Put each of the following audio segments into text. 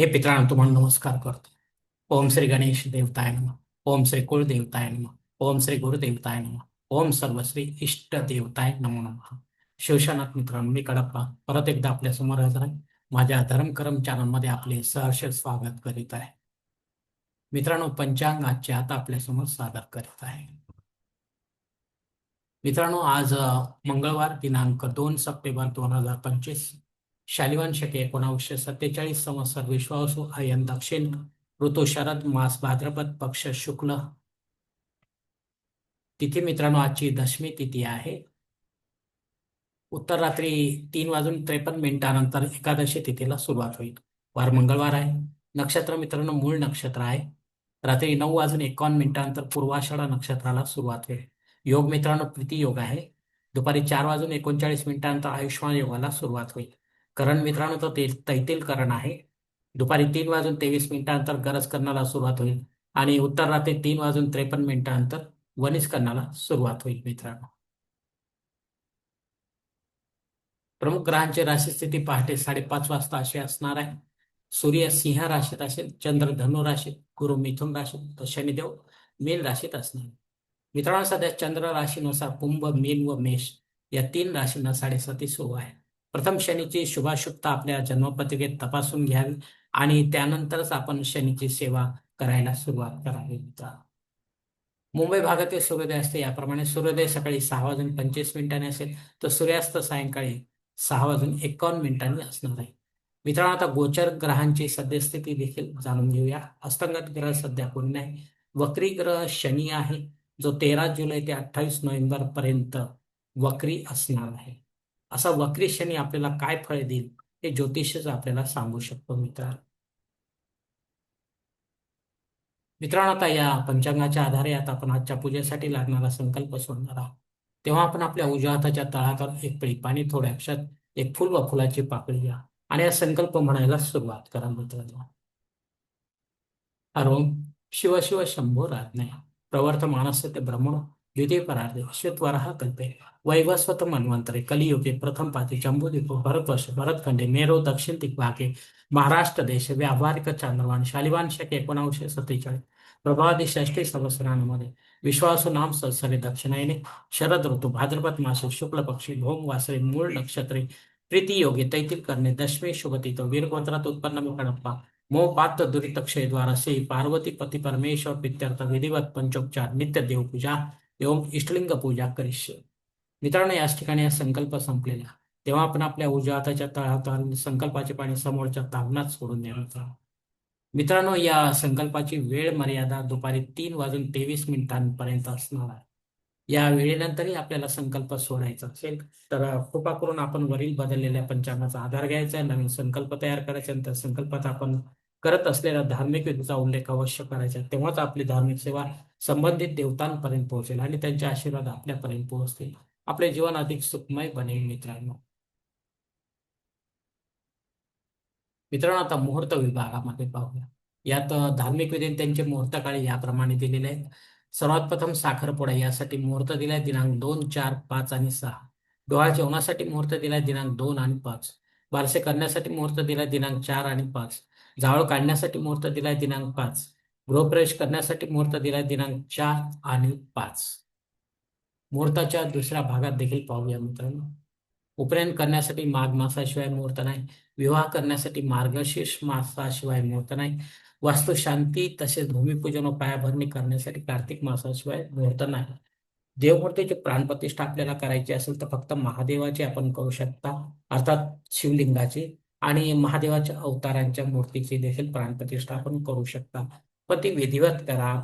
हे पितरांनो तुम्हाला नमस्कार करतो. ओम श्री गणेश देवताय नम. ओम श्री कुलदेवताय नम. ओम श्री गुरुदेवताय नम. ओम सर्वश्री इष्ट देवताय नमो नमः. शिवशानाथ मित्रांनो मी कडप्पा. परत एकदा आपल्यासमोर हजर आहे. माझ्या धर्मकर्म चॅनलमध्ये आपले सहर्ष स्वागत करीत आहे. मित्रांनो पंचांग आजच्या आता आपल्यासमोर सादर करीत आहे. मित्रांनो आज मंगळवार दिनांक दोन सप्टेंबर दोन हजार पंचवीस. शालिवान शके एकोणावीसशे सत्तेचाळीस संवत्सर विश्वासू आयन दक्षिण ऋतू शरद मास भाद्रपद पक्ष शुक्ल. तिथी मित्रांनो आजची दशमी तिथी आहे. उत्तर रात्री तीन वाजून त्रेपन्न मिनिटानंतर एकादशी तिथीला सुरुवात होईल. वार मंगळवार आहे. नक्षत्र मित्रांनो मूळ नक्षत्र आहे. रात्री नऊ वाजून एकावन्न मिनिटानंतर पूर्वाषाढा नक्षत्राला सुरुवात होईल. योग मित्रांनो प्रीती योग आहे. दुपारी चार वाजून एकोणचाळीस मिनिटानंतर आयुष्मान योगाला सुरुवात होईल. करण मित्रांनो तो ते तैतील करण आहे. दुपारी तीन वाजून तेवीस मिनिटांतर गरज करण्याला सुरुवात होईल आणि उत्तर रात्री तीन वाजून त्रेपन्न मिनिटांतर वनिस करण्याला सुरुवात होईल मित्रांनो. प्रमुख ग्रहांची राशी स्थिती पहाटे साडेपाच वाजता अशी असणार आहे. सूर्य सिंह राशीत असेल चंद्र धनु राशीत गुरु मिथुन राशीत तर शनिदेव मीन राशीत असणार. मित्रांनो सध्या चंद्र राशीनुसार कुंभ मीन व मेष या तीन राशींना साडेसाती सुरू आहे. प्रथम शनीची शुभाशुभता आपल्या जन्मपत्रिकेत तपासून घ्यावी आणि त्यानंतरच आपण शनीची सेवा करायला सुरुवात करावी मुंबई भागातील सूर्योदय असते. याप्रमाणे सूर्योदय सकाळी सहा वाजून पंचवीस मिनिटांनी असेल. तर सूर्यास्त सायंकाळी सहा वाजून एकावन्न मिनिटांनी असणार आहे. मित्रांनो आता गोचर ग्रहांची सद्यस्थिती देखील जाणून घेऊया. अस्तंगत ग्रह सध्या कोणी नाही. वक्री ग्रह शनी आहे. जो तेरा जुलै ते अठ्ठावीस नोव्हेंबर पर्यंत वक्री असणार आहे. असा वक्री शनी आपल्याला काय फळ देईल हे ज्योतिषच आपल्याला सांगू शकतो मित्रांनो. मित्रांनो आता या पंचांगाच्या आधारे आता आपण आजच्या पूजेसाठी लागणारा संकल्प सोडणार आहोत. तेव्हा आपण आपल्या उजव्या हाताच्या एक पळी पाणी थोड्या अक्षात एक फुल व फुलाची पाकळी घ्या आणि हा संकल्प म्हणायला सुरुवात करा मित्रांनो. हरोम शिव शिव शंभो राज्ञय प्रवर्त मानस ते ब्रह्मण. द्वितीय परार्धे श्वेतवराह कल्पे. वैवस्वत मन्वंतरे कलियुगे प्रथम पाती जम्बूद्वीप भरतवर्ष भरतखंडे मेरो दक्षिण दिग्भागे महाराष्ट्र देश व्यावहारिक चांद्रवान शालिवान शक एकोणाशे सत्तेचाळीस प्रभादी षष्टी सहस्रांमध्ये विश्वासू नाम सत्सरे दक्षिणायने शरद ऋतू भाद्रपद मासे शुक्ल पक्षी भोम वासरे मूळ नक्षत्रे प्रीती योगे तैतील करणे दशमी शुभतीत वीरगोत्रात उत्पन्न कणप्पा मोह पात्र दुरित क्षयद्वारा से पार्वती पती परमेश्वर पित्यर्थ विधिवत पंचोपचार नित्य देवपूजा एवं इष्टलिंग पूजा करिष्य. मित्रांनो याच ठिकाणी हा संकल्प संपलेला. तेव्हा आपण आपल्या उजव्या हाताच्या तळात संकल्पाचे पाणी समोरच्या ताबणात सोडून देणार मित्रांनो या संकल्पाची वेळ मर्यादा दुपारी तीन वाजून तेवीस मिनिटांपर्यंत असणार आहे. या वेळेनंतरही आपल्याला संकल्प सोडायचा असेल तर कृपा करून आपण वरील बदललेल्या पंचांगाचा आधार घ्यायचा आहे. नवीन संकल्प तयार करायचा आणि त्या संकल्पात आपण करत असलेल्या धार्मिक विधीचा उल्लेख अवश्य करायचा तेव्हाच आपली धार्मिक सेवा संबंधित देवतांपर्यंत पोहोचेल आणि त्यांचे आशीर्वाद आपल्यापर्यंत पोहोचतील. आपले जीवन अधिक सुखमय बनेल मित्रांनो. मित्रांनो आता मुहूर्त विभागामध्ये पाहूया. यात धार्मिक विधी त्यांचे मुहूर्त काळी याप्रमाणे दिलेले आहेत. सर्वात प्रथम साखरपुडा यासाठी मुहूर्त दिलाय दिनांक दोन चार पाच आणि सहा. डोळा जेवणासाठी मुहूर्त दिलाय दिनांक दोन आणि पाच. बारसे करण्यासाठी मुहूर्त दिलाय दिनांक चार आणि पाच. जावळ काढण्यासाठी मुहूर्त दिलाय दिनांक पाच. गृहप्रवेश करण्यासाठी मुहूर्त दिलाय दिनांक चार आणि पाच. मुहूर्ताच्या दुसऱ्या भागात देखील पाहूया मित्रांनो. उपनयन करण्यासाठी माघ मासाशिवाय मुहूर्त नाही. विवाह करण्यासाठी मार्गशीर्ष मासाशिवाय मुहूर्त नाही. वास्तुशांती तसेच भूमिपूजन व पायाभरणी करण्यासाठी कार्तिक मासाशिवाय मुहूर्त नाही. देवमूर्तीची प्राणप्रतिष्ठा आपल्याला करायची असेल तर फक्त महादेवाची आपण करू शकता. अर्थात शिवलिंगाची. आणि महादेवाच्या अवतारांच्या मूर्तीची देखील प्राणप्रतिष्ठा आपण करू शकता. पण ती विधिवत करा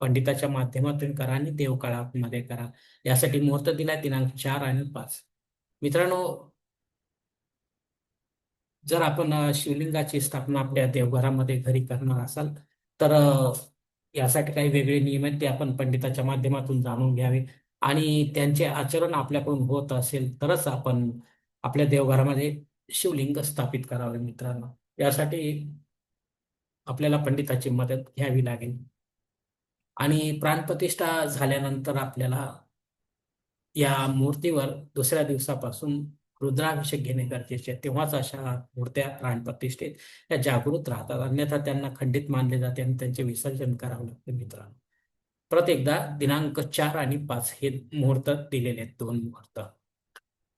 पंडिताच्या माध्यमातून करा आणि देवकाळामध्ये करा. यासाठी मुहूर्त दिला दिनांक चार आणि पाच. मित्रांनो जर आपण शिवलिंगाची स्थापना आपल्या देवघरामध्ये घरी करणार असाल तर यासाठी काही वेगळे नियम आहेत ते आपण पंडिताच्या माध्यमातून जाणून घ्यावे. आणि त्यांचे आचरण आपल्याकडून होत असेल तरच आपण आपल्या देवघरामध्ये शिवलिंग स्थापित करावे मित्रांनो. यासाठी आपल्याला पंडिताची मदत घ्यावी लागेल. आणि प्राणप्रतिष्ठा झाल्यानंतर आपल्याला या मूर्तीवर दुसऱ्या दिवसापासून रुद्राभिषेक घेणे गरजेचे आहे. तेव्हाच अशा मूर्त्या प्राणप्रतिष्ठेत या जागृत राहतात. अन्यथा त्यांना खंडित मानले जाते आणि त्यांचे विसर्जन करावं लागते मित्रांनो. परत एकदा दिनांक चार आणि पाच हे मुहूर्त दिलेले आहेत. दोन मुहूर्त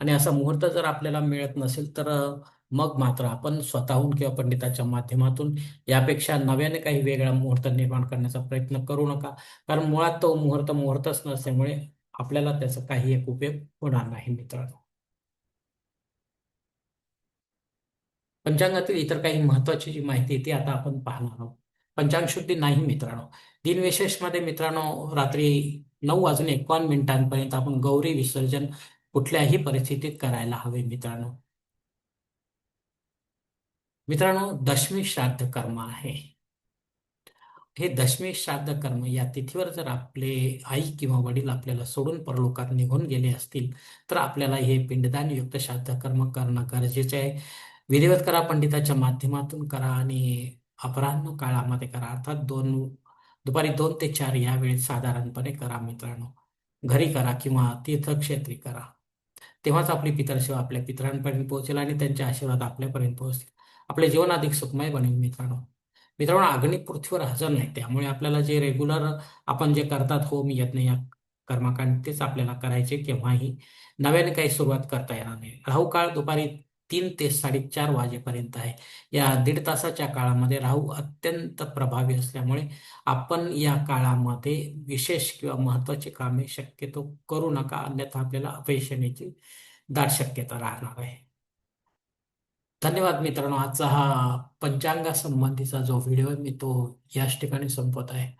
आणि असा मुहूर्त जर आपल्याला मिळत नसेल तर मग मात्र आपण स्वतःहून किंवा पंडिताच्या माध्यमातून यापेक्षा नव्याने काही वेगळा मुहूर्त निर्माण करण्याचा प्रयत्न करू नका. कारण मुळात तो मुहूर्त मुहूर्तच नसल्यामुळे आपल्याला त्याचा काही एक उपयोग होणार नाही मित्रांनो. पंचांगातील इतर काही महत्वाची जी माहिती ती आता आपण पाहणार आहोत. पंचांग शुद्धी नाही मित्रांनो. दिनविशेषमध्ये मित्रांनो रात्री नऊ वाजून एकावन्न मिनिटांपर्यंत आपण गौरी विसर्जन कुठल्याही परिस्थितीत करायला हवे मित्रांनो. मित्रांनो दशमी श्राद्ध कर्म आहे. हे दशमी श्राद्ध कर्म या तिथीवर जर आपले आई किंवा वडील आपल्याला सोडून परलोकात निघून गेले असतील तर आपल्याला हे पिंडदान युक्त श्राद्ध कर्म करणं गरजेचे आहे. विधिवत करा पंडिताच्या माध्यमातून करा आणि अपराह्न काळामध्ये करा. अर्थात दोन दुपारी दोन ते चार या वेळेत साधारणपणे करा मित्रांनो. घरी करा किंवा तीर्थक्षेत्री करा. तेव्हाच आपली पितरसेवा आपल्या पितरांपर्यंत पोहोचेल आणि त्यांचे आशीर्वाद आपल्यापर्यंत पोहोचतील. आपले जीवन अधिक सुखमय बनेल मित्रांनो. मित्रांनो अग्नी पृथ्वीवर हजर नाही. त्यामुळे आपल्याला जे रेग्युलर आपण जे करतात होम यज्ञ या कर्मकांड तेच आपल्याला करायचे केव्हाही नव्याने काही सुरुवात करता येणार नाही. राहू काळ दुपारी तीन ते साडेचार वाजेपर्यंत आहे. या दीड तासाच्या काळामध्ये राहू अत्यंत प्रभावी असल्यामुळे आपण या काळामध्ये विशेष किंवा महत्वाची कामे शक्यतो करू नका अन्यथा आपल्याला अपयश येण्याची दाट शक्यता राहणार आहे. धन्यवाद मित्रांनो. आजचा हा पंचांगासंबंधीचा जो व्हिडिओ आहे मी तो याच ठिकाणी संपवत आहे.